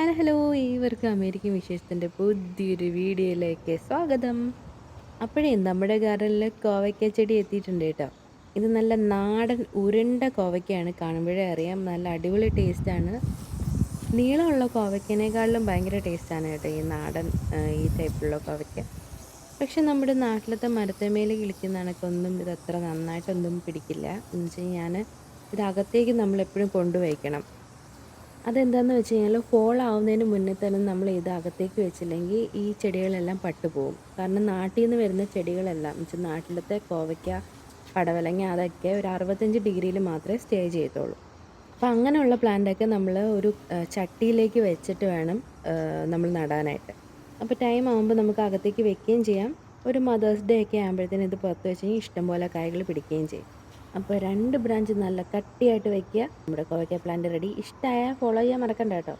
Hello hello ഇവർക്ക് American വിശേഷത്തിന്റെ പുതിയൊരു വീഡിയോയിലേക്ക് സ്വാഗതം. അപ്പോഴേ നമ്മുടെ ഗാർഡനിൽ കോവയ്ക്ക ചെടി എത്തിയിട്ടുണ്ട് കേട്ടോ. ഇത് നല്ല നാടൻ ഉരുണ്ട കോവയ്ക്കയാണ്. കാണുമ്പോഴേ അറിയാം നല്ല അടിപൊളി ടേസ്റ്റാണ്. നീളമുള്ള കോവയ്ക്കനേക്കാളിലും ഭയങ്കര ടേസ്റ്റാണ് കേട്ടോ ഈ നാടൻ ഈ ടൈപ്പിലുള്ള കോവയ്ക്ക. പക്ഷെ നമ്മുടെ നാട്ടിലത്തെ മരത്തേമേൽ കിളിക്കുന്ന കണക്കൊന്നും ഇത് അത്ര നന്നായിട്ടൊന്നും പിടിക്കില്ല. എന്ന് വെച്ച് ഞാൻ ഇത് അകത്തേക്ക് നമ്മൾ എപ്പോഴും കൊണ്ടുവയ്ക്കണം. അതെന്താണെന്ന് വെച്ച് കഴിഞ്ഞാൽ ഫോൾ ആവുന്നതിന് മുന്നേ തന്നെ നമ്മൾ ഇത് അകത്തേക്ക് വെച്ചില്ലെങ്കിൽ ഈ ചെടികളെല്ലാം പട്ടുപോകും കാരണം നാട്ടിൽ നിന്ന് വരുന്ന ചെടികളെല്ലാം നാട്ടിലത്തെ കോവയ്ക്ക പടവലങ്ങ അതൊക്കെ ഒരു അറുപത്തഞ്ച് ഡിഗ്രിയിൽ മാത്രമേ സ്റ്റേ ചെയ്യത്തുള്ളൂ. അപ്പം അങ്ങനെയുള്ള പ്ലാന്റൊക്കെ നമ്മൾ ഒരു ചട്ടിയിലേക്ക് വെച്ചിട്ട് വേണം നമ്മൾ നടാനായിട്ട്. അപ്പോൾ ടൈം ആകുമ്പോൾ നമുക്ക് അകത്തേക്ക് വെക്കുകയും ചെയ്യാം. ഒരു മദേഴ്സ് ഡേ ഒക്കെ ആകുമ്പോഴത്തേനും ഇത് പുറത്ത് വെച്ച് കഴിഞ്ഞാൽ ഇഷ്ടംപോലെ കായകൾ പിടിക്കുകയും ചെയ്യും. അപ്പോൾ രണ്ട് ബ്രാഞ്ച് നല്ല കട്ടിയായിട്ട് വെക്കുക. നമ്മുടെ കോവയ്ക്ക പ്ലാന്റ് റെഡി ഇഷ്ടമായ ഫോളോ ചെയ്യാൻ മറക്കണ്ട കേട്ടോ.